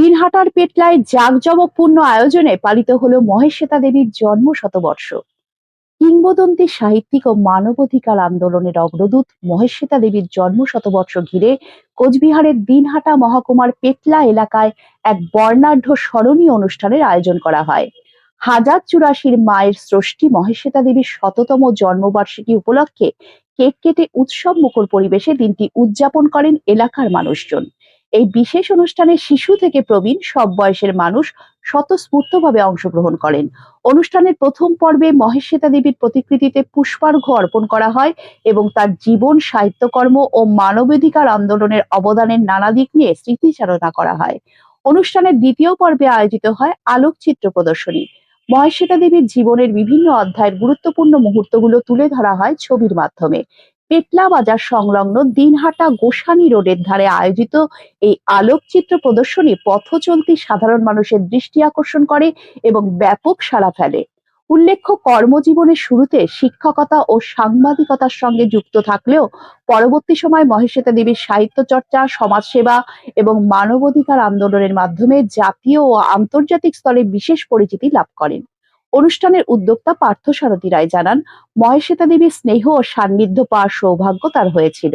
দিনহাটার পেটলায় জাঁকজমকপূর্ণ আয়োজনে পালিত হলো মহেশ্বেতা দেবীর জন্ম শতবর্ষ কিংবদন্তি সাহিত্যিক ও মানবাধিকার আন্দোলনের অগ্রদূত মহেশ্বেতা দেবীর জন্ম শতবর্ষ ঘিরে কোচবিহারের দিনহাটা মহকুমার পেটলা এলাকায় এক বর্ণাঢ্য স্মরণীয় অনুষ্ঠানের আয়োজন করা হয়। হাজার চুরাশির মায়ের স্রষ্টি মহেশ্বেতা দেবীর শততম জন্মবার্ষিকী উপলক্ষে কেক কেটে উৎসব মুখর পরিবেশে দিনটি উদযাপন করেন এলাকার মানুষজন। এই বিশেষ অনুষ্ঠানে শিশু থেকে প্রবীণ সব বয়সের মানুষ স্বতঃস্ফূর্তভাবে অংশগ্রহণ করেন। অনুষ্ঠানের প্রথম পর্বে মহেশ্বেতা দেবীর প্রতিকৃতিতে পুষ্পার্ঘ্য অর্পণ করা হয় এবং তার জীবন, সাহিত্যকর্ম ও মানবাধিকার আন্দোলনের অবদানের নানা দিক নিয়ে স্মৃতিচারণা করা হয়। অনুষ্ঠানের দ্বিতীয় পর্বে আয়োজিত হয় আলোকচিত্র প্রদর্শনী। মহেশ্বেতা দেবীর জীবনের বিভিন্ন অধ্যায়ের গুরুত্বপূর্ণ মুহূর্তগুলো তুলে ধরা হয় ছবির মাধ্যমে। পেটলা বাজার সংলগ্ন দিনহাটা গোসানি রোডের ধারে আয়োজিত এই আলোকচিত্র প্রদর্শনী পথ চলতি সাধারণ মানুষের দৃষ্টি আকর্ষণ করে এবং ব্যাপক সাড়া ফেলে। উল্লেখ্য, কর্মজীবনের শুরুতে শিক্ষকতা ও সাংবাদিকতার সঙ্গে যুক্ত থাকলেও পরবর্তী সময় মহেশ্বেতা দেবীর সাহিত্য চর্চা, সমাজসেবা এবং মানবাধিকার আন্দোলনের মাধ্যমে জাতীয় ও আন্তর্জাতিক স্তরে বিশেষ পরিচিতি লাভ করেন। অনুষ্ঠানের উদ্যোক্তা পার্থসারথী রায় জানান মহেশ্বেতা দেবীর স্নেহ ও সান্নিধ্য পাওয়ার সৌভাগ্য তার হয়েছিল।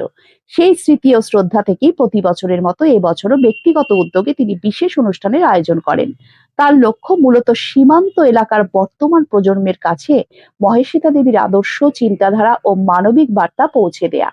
সেই স্মৃতি ও শ্রদ্ধা থেকেই প্রতি বছরের মতো এবছরও ব্যক্তিগত উদ্যোগে তিনি বিশেষ অনুষ্ঠানের আয়োজন করেন। তার লক্ষ্য মূলত সীমান্ত এলাকার বর্তমান প্রজন্মের কাছে মহেশ্বেতা দেবীর আদর্শ, চিন্তাধারা ও মানবিক বার্তা পৌঁছে দেয়া।